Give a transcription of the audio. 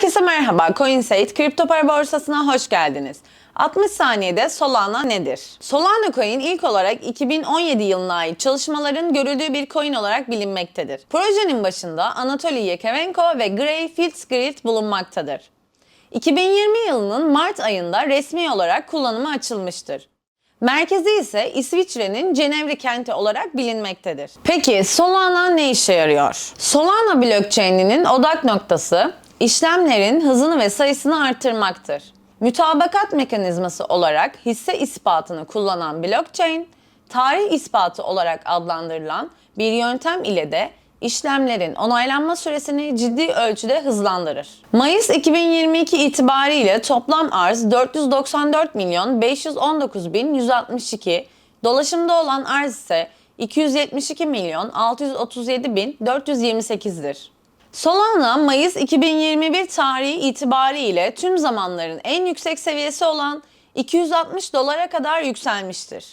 Herkese merhaba. CoinSate kripto para borsasına hoş geldiniz. 60 saniyede Solana nedir? Solana coin ilk olarak 2017 yılına ait çalışmaların görüldüğü bir coin olarak bilinmektedir. Projenin başında Anatoly Yekerenko ve Gray Fitzgerald bulunmaktadır. 2020 yılının Mart ayında resmi olarak kullanıma açılmıştır. Merkezi ise İsviçre'nin Cenevre kenti olarak bilinmektedir. Peki Solana ne işe yarıyor? Solana blockchain'inin odak noktası işlemlerin hızını ve sayısını artırmaktır. Mütabakat mekanizması olarak hisse ispatını kullanan blockchain, tarih ispatı olarak adlandırılan bir yöntem ile de işlemlerin onaylanma süresini ciddi ölçüde hızlandırır. Mayıs 2022 itibariyle toplam arz 494 milyon 519 bin 162, dolaşımda olan arz ise 272 milyon 637 bin 428'dir. Solana Mayıs 2021 tarihi itibariyle tüm zamanların en yüksek seviyesi olan 260 dolara kadar yükselmiştir.